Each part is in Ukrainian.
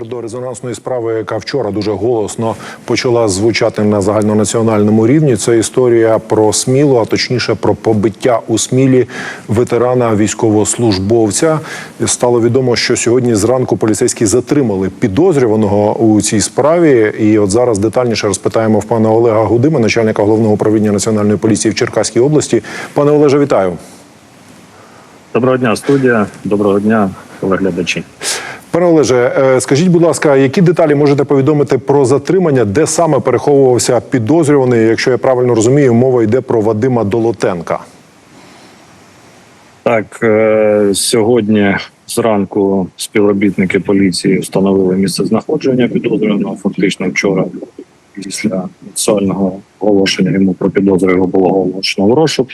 До резонансної справи, яка вчора дуже голосно почала звучати на загальнонаціональному рівні, це історія про смілу, а точніше про побиття у смілі ветерана військовослужбовця. Стало відомо, що сьогодні зранку поліцейські затримали підозрюваного у цій справі. І от зараз детальніше розпитаємо в пана Олега Гудима, начальника головного управління національної поліції в Черкаській області. Пане Олеже, вітаю. Доброго дня, студія. Доброго дня, телеглядачі. Пане Олеже, е, скажіть, будь ласка, які деталі можете повідомити про затримання, де саме переховувався підозрюваний? Якщо я правильно розумію, мова йде про Вадима Долотенка. Так, е, сьогодні зранку співробітники поліції встановили місце знаходження підозрюваного. Фактично вчора, після офіційного оголошення йому про підозру його було оголошено в розшук.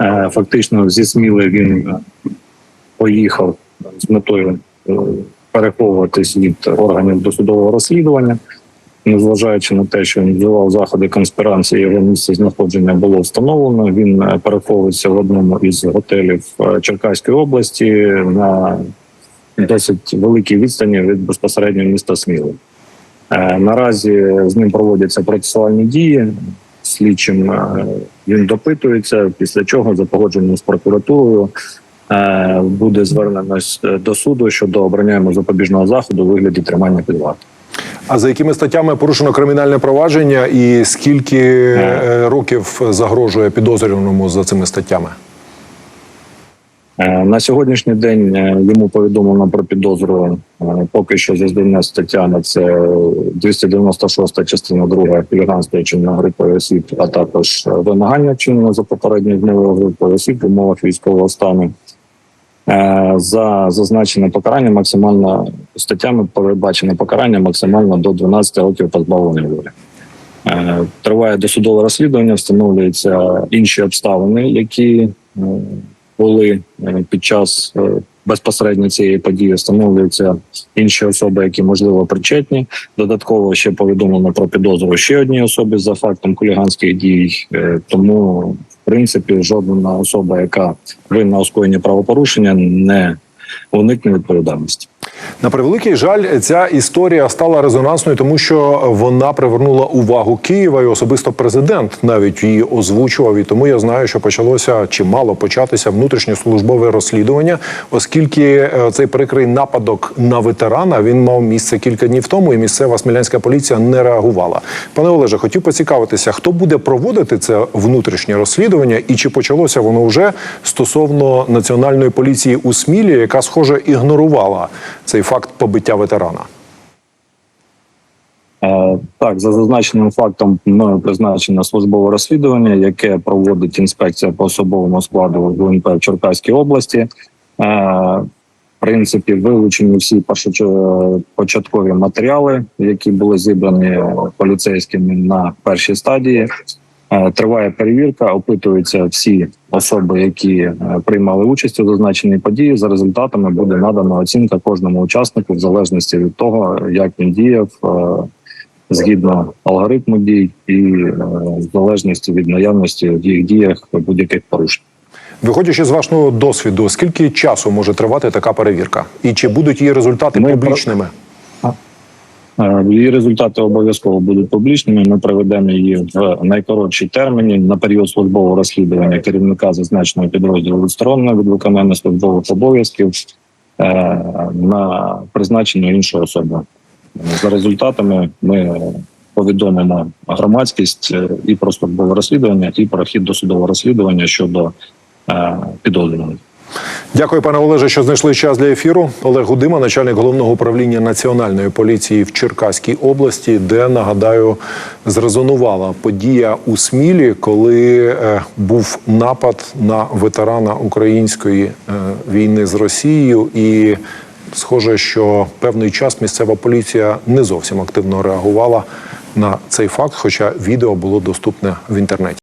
Е, Фактично зі Сміли він поїхав з метою переховуватись від органів досудового розслідування. Незважаючи на те, що він вживав заходи конспірації, його місце знаходження було встановлено. Він е, переховується в одному із готелів е, Черкаської області на досить великій відстані від безпосередньо міста Сміли. Е, Наразі з ним проводяться процесуальні дії. Слідчим він допитується, після чого за погодженням з прокуратурою буде звернено до суду щодо обрання йому запобіжного заходу у вигляді тримання під вартою. А за якими статтями порушено кримінальне провадження, і скільки е, років загрожує підозрюваному за цими статтями? Е, На сьогоднішній день е, йому повідомлено про підозру. е, Поки що за стаття на це 296 частина 2 хуліганства чинної групи осіб, а також е, вимагання чинного за попередньою змовою групи осіб в умовах військового стану. Е, За зазначене покарання максимально статтями передбачене покарання максимально до 12 років позбавлення волі. Е, Триває досудове розслідування, встановлюються інші обставини, які е, були під час безпосередньо цієї події. Встановлюються інші особи, які можливо причетні. Додатково ще повідомлено про підозру ще одній особі за фактом хуліганських дій. Тому, принципі, жодна особа, яка винна у скоєнні правопорушення, не уникне відповідальності. На превеликий жаль, ця історія стала резонансною, тому що вона привернула увагу Києва і особисто президент навіть її озвучував. І тому я знаю, що почалося чи мало початися внутрішньослужбове розслідування, оскільки е, цей прикрий нападок на ветерана він мав місце кілька днів тому, і місцева смілянська поліція не реагувала. Пане Олеже, хотів поцікавитися, хто буде проводити це внутрішнє розслідування, і чи почалося воно вже стосовно національної поліції у Смілі, яка схоже ігнорувала цей факт побиття ветерана. Е, Так, за зазначеним фактом мною призначено службове розслідування, яке проводить інспекція по особовому складу ГУНП в Черкаській області. Е, В принципі, вилучені всі початкові матеріали, які були зібрані поліцейськими на першій стадії. Е, Триває перевірка, опитуються всі особи, які е, приймали участь у зазначеній події. За результатами буде надана оцінка кожному учаснику в залежності від того, як він діяв. е, згідно алгоритму дій і е, в залежності від наявності в їх діях будь-яких порушень. Виходячи з вашого досвіду, скільки часу може тривати така перевірка, і чи будуть її результати Ми публічними? Е, Її результати обов'язково будуть публічними. Ми проведемо її в найкоротшій терміні на період службового розслідування керівника зазначеного підрозділу відсторонено від виконання службових обов'язків е, на призначення іншої особи. За результатами ми повідомимо громадськість е, і про службове розслідування, і про хід досудового розслідування щодо підозрюваних. Дякую, пане Олеже, що знайшли час для ефіру. Олег Гудима, начальник головного управління національної поліції в Черкаській області, де нагадаю зрезонувала подія у Смілі, коли е, був напад на ветерана української е, війни з Росією і. Схоже, що певний час місцева поліція не зовсім активно реагувала на цей факт, хоча відео було доступне в інтернеті.